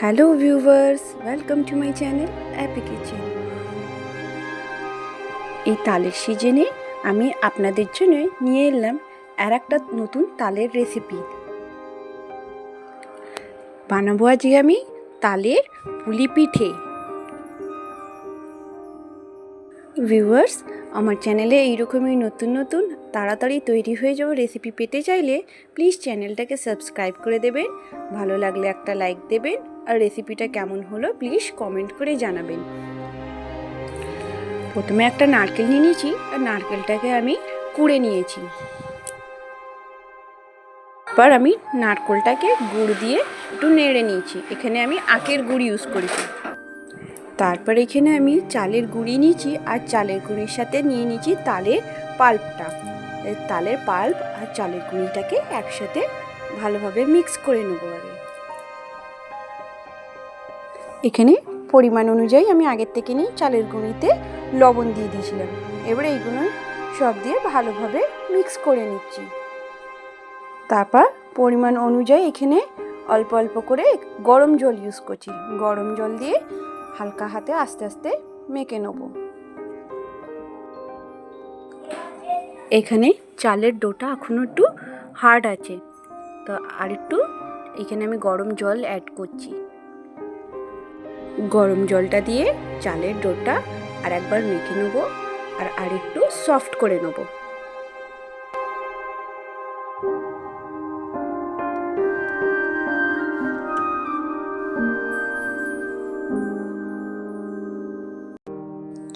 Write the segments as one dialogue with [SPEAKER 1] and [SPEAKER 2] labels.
[SPEAKER 1] Hello viewers welcome to my channel Appy kitchen এই তালের সিজনে আমি আপনাদের জন্য নিয়ে এলাম আর একটা নতুন তালের রেসিপি বানাবো আজকে আমি তালের পুলি পিঠে। ভিউয়ার্স আমার চ্যানেলে এইরকমই নতুন নতুন তাড়াতাড়ি তৈরি হয়ে যাওয়া রেসিপি পেতে চাইলে প্লিজ চ্যানেলটাকে সাবস্ক্রাইব করে দেবেন। ভালো লাগলে একটা লাইক দেবেন আর রেসিপিটা কেমন হলো প্লিজ কমেন্ট করে জানাবেন। প্রথমে একটা নারকেল নিয়ে নিয়েছি, আর নারকেলটাকে আমি কুড়ে নিয়েছি। এবার আমি নারকেলটাকে গুড় দিয়ে একটু নেড়ে নিয়েছি। এখানে আমি আখের গুড় ইউজ করেছি। তারপর এখানে আমি চালের গুঁড়ি নিয়েছি আর চালের গুঁড়ির সাথে নিয়ে নিয়েছি তালের পাল্পটা। তালের পাল্প আর চালের গুঁড়িটাকে একসাথে ভালোভাবে মিক্স করে নেব আগে এখানে পরিমাণ অনুযায়ী আমি আগের থেকে নিয়ে চালের গুঁড়িতে লবণ দিয়ে দিয়েছিলাম। এবারে এইগুলো সব দিয়ে ভালোভাবে মিক্স করে নিচ্ছি। তারপর পরিমাণ অনুযায়ী এখানে অল্প অল্প করে গরম জল ইউজ করছি। গরম জল দিয়ে হালকা হাতে আস্তে আস্তে মেখে নেব। এখানে চালের ডোটা এখনও একটু হার্ড আছে। তো আর একটু এখানে আমি গরম জল অ্যাড করছি। গরম জলটা দিয়ে চালের ডোটা আর একবার মেখে নেব আর আর একটু সফট করে নেব।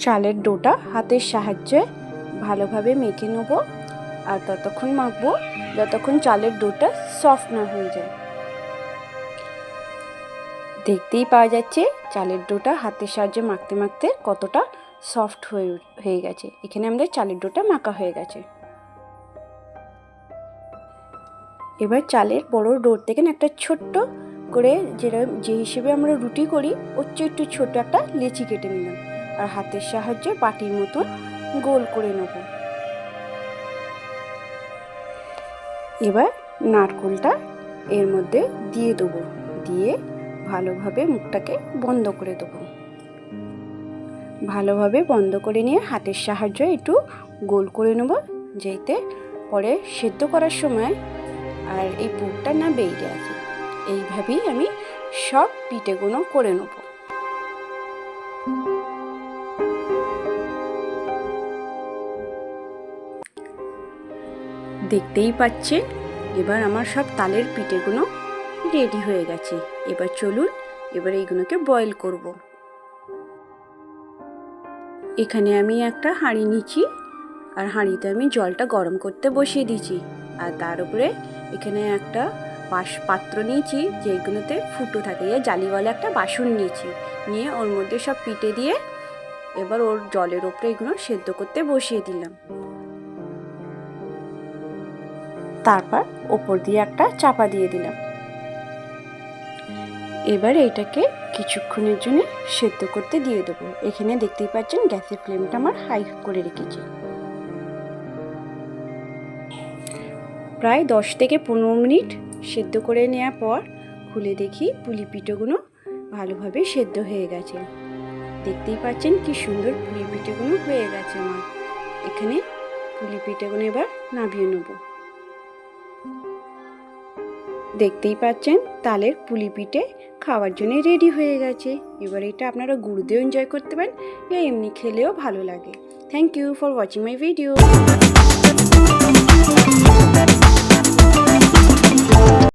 [SPEAKER 1] চালের ডোটা হাতের সাহায্যে ভালোভাবে মেখে নেব আর ততক্ষণ মাখবো যতক্ষণ চালের ডোটা সফট না হয়ে যায়। দেখতেই পাওয়া যাচ্ছে চালের ডোটা হাতের সাহায্যে মাখতে মাখতে কতটা সফট হয়ে হয়ে গেছে। এখানে আমাদের চালের ডোটা মাখা হয়ে গেছে। এবার চালের বড় ডোর থেকে একটা ছোট্ট করে যেটা যে হিসেবে আমরা রুটি করি, ওর চেয়ে একটু ছোট একটা লেচি কেটে নিলাম। আর হাতের সাহায্যে বাটির মতন গোল করে নেব। এবার নারকোলটা এর মধ্যে দিয়ে দেবো। দিয়ে ভালোভাবে মুখটাকে বন্ধ করে দেবো। ভালোভাবে বন্ধ করে নিয়ে হাতের সাহায্যে একটু গোল করে নেব যেতে পরে সেদ্ধ করার সময় আর এই পুরটা না বেরিয়ে আসে। এইভাবেই আমি সব পিঠেগুলো করে নেব। দেখতেই পাচ্ছেন, এবার আমার সব তালের পিঠেগুলো রেডি হয়ে গেছে। এবার চলুন, এবার এইগুলোকে বয়েল করব। এখানে আমি একটা হাঁড়ি নিচ্ছি, আর হাঁড়িতে আমি জলটা গরম করতে বসিয়ে দিয়েছি আর তার উপরে এখানে একটা বাস পাত্র নিয়েছি যেগুলোতে ফুটো থাকে। জালিওয়ালা একটা বাসন নিয়েছি। নিয়ে ওর মধ্যে সব পিটে দিয়ে এবার ওর জলের ওপরে এগুলো সেদ্ধ করতে বসিয়ে দিলাম। তারপর ওপর দিয়ে একটা চাপা দিয়ে দিলাম। এবার এটাকে কিছুক্ষণের জন্য সেদ্ধ করতে দিয়ে দেবো। এখানে দেখতেই পাচ্ছেন গ্যাসের ফ্লেমটা আমার হাই করে রেখেছি। প্রায় দশ থেকে পনেরো মিনিট সেদ্ধ করে নেওয়ার পর খুলে দেখি পুলি পিঠেগুলো ভালোভাবে সেদ্ধ হয়ে গেছে। দেখতেই পাচ্ছেন কি সুন্দর পুলি পিঠেগুলো হয়ে গেছে আমার। এখানে পুলি পিঠেগুলো এবার নামিয়ে নেব। দেখতেই পাচ্ছেন তালের পুলি পিঠে খাওয়ার জন্য রেডি হয়ে গেছে। এবার এটা আপনারা গুড় দিয়েও এনজয় করতে পারেন বা এমনি খেলেও ভালো লাগে। Thank you for watching my video